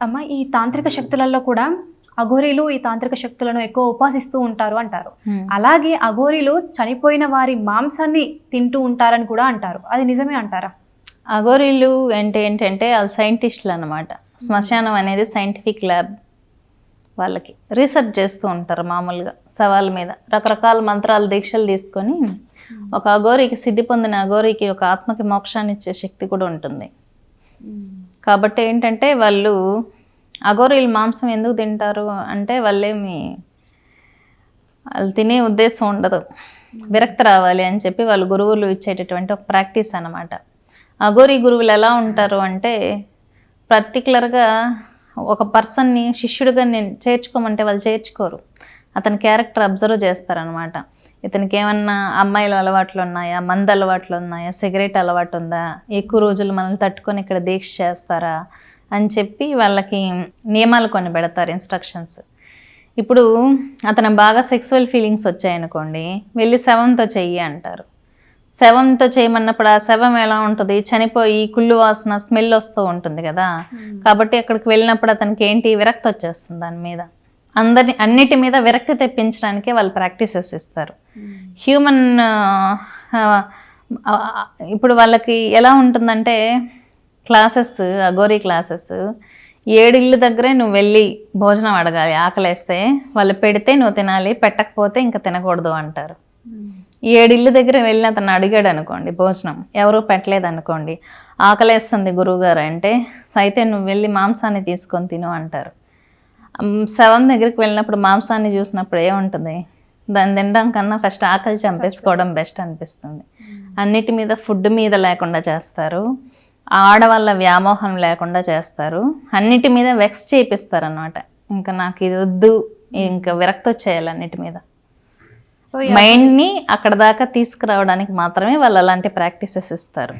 అమ్మ ఈ తాంత్రిక శక్తులలో కూడా అఘోరీలు ఈ తాంత్రిక శక్తులను ఎక్కువ ఉపాసిస్తూ ఉంటారు అంటారు. అలాగే అఘోరీలు చనిపోయిన వారి మాంసాన్ని తింటూ ఉంటారని కూడా అంటారు. అది నిజమే అంటారా? అఘోరీలు అంటే ఏంటంటే వాళ్ళు సైంటిస్టులు అనమాట శ్మశానం అనేది సైంటిఫిక్ ల్యాబ్ వాళ్ళకి. రీసెర్చ్ చేస్తూ ఉంటారు మామూలుగా సవాల్ మీద. రకరకాల మంత్రాలు దీక్షలు తీసుకొని ఒక అఘోరికి సిద్ధి పొందిన అఘోరికి ఒక ఆత్మకి మోక్షాన్ని ఇచ్చే శక్తి కూడా ఉంటుంది. కాబట్టి ఏంటంటే వాళ్ళు అఘోరీలు మాంసం ఎందుకు తింటారు అంటే వాళ్ళేమి వాళ్ళు తినే ఉద్దేశం ఉండదు. విరక్తి రావాలి అని చెప్పి వాళ్ళు గురువులు ఇచ్చేటటువంటి ఒక ప్రాక్టీస్ అనమాట అఘోరీ గురువులు ఎలా ఉంటారు అంటే పర్టికులర్గా ఒక పర్సన్ని శిష్యుడిగా నేను చేర్చుకోమంటే వాళ్ళు చేర్చుకోరు. అతని క్యారెక్టర్ అబ్జర్వ్ చేస్తారనమాట ఇతనికి ఏమన్నా అమ్మాయిల అలవాట్లు ఉన్నాయా మంద అలవాట్లు ఉన్నాయా సిగరెట్ అలవాటు ఉందా ఎక్కువ రోజులు మనల్ని తట్టుకొని ఇక్కడ దీక్ష చేస్తారా? అని చెప్పి వాళ్ళకి నియమాలు కొన్ని పెడతారు ఇన్స్ట్రక్షన్స్ ఇప్పుడు అతను బాగా సెక్సువల్ ఫీలింగ్స్ వచ్చాయనుకోండి వెళ్ళి శవంతో చెయ్యి అంటారు. శవంతో చేయమన్నప్పుడు ఆ శవం ఎలా ఉంటుంది? చనిపోయి కుళ్ళు వాసన స్మెల్ వస్తూ ఉంటుంది కదా. కాబట్టి అక్కడికి వెళ్ళినప్పుడు అతనికి ఏంటి? విరక్తి వచ్చేస్తుంది దాని మీద. అందరి అన్నిటి మీద విరక్తి తెప్పించడానికే వాళ్ళు ప్రాక్టీసెస్ ఇస్తారు. హ్యూమన్ ఇప్పుడు వాళ్ళకి ఎలా ఉంటుందంటే క్లాసెస్ అగోరీ క్లాసెస్ ఏడిళ్ళు దగ్గరే నువ్వు వెళ్ళి భోజనం అడగాలి ఆకలేస్తే వాళ్ళు పెడితే నువ్వు తినాలి పెట్టకపోతే ఇంకా తినకూడదు అంటారు. ఏడిళ్ళు దగ్గర వెళ్ళి అతను అడిగాడు అనుకోండి భోజనం ఎవరూ పెట్టలేదు అనుకోండి ఆకలేస్తుంది గురువుగారు అంటే అయితే నువ్వు వెళ్ళి మాంసాన్ని తీసుకొని తిను అంటారు. సెవెన్ దగ్గరికి వెళ్ళినప్పుడు మాంసాన్ని చూసినప్పుడు ఏముంటుంది? దాన్ని తినడం కన్నా ఫస్ట్ ఆకలి చంపేసుకోవడం బెస్ట్ అనిపిస్తుంది. అన్నిటి మీద ఫుడ్ మీద లేకుండా చేస్తారు. ఆడవాళ్ళ వ్యామోహం లేకుండా చేస్తారు. అన్నిటి మీద వెక్స్ చేపిస్తారు అనమాట ఇంకా నాకు ఇది వద్దు ఇంకా విరక్తి వచ్చేయాలి అన్నిటి మీద. సో మైండ్ని అక్కడ దాకా తీసుకురావడానికి మాత్రమే వాళ్ళు అలాంటి ప్రాక్టీసెస్ ఇస్తారు.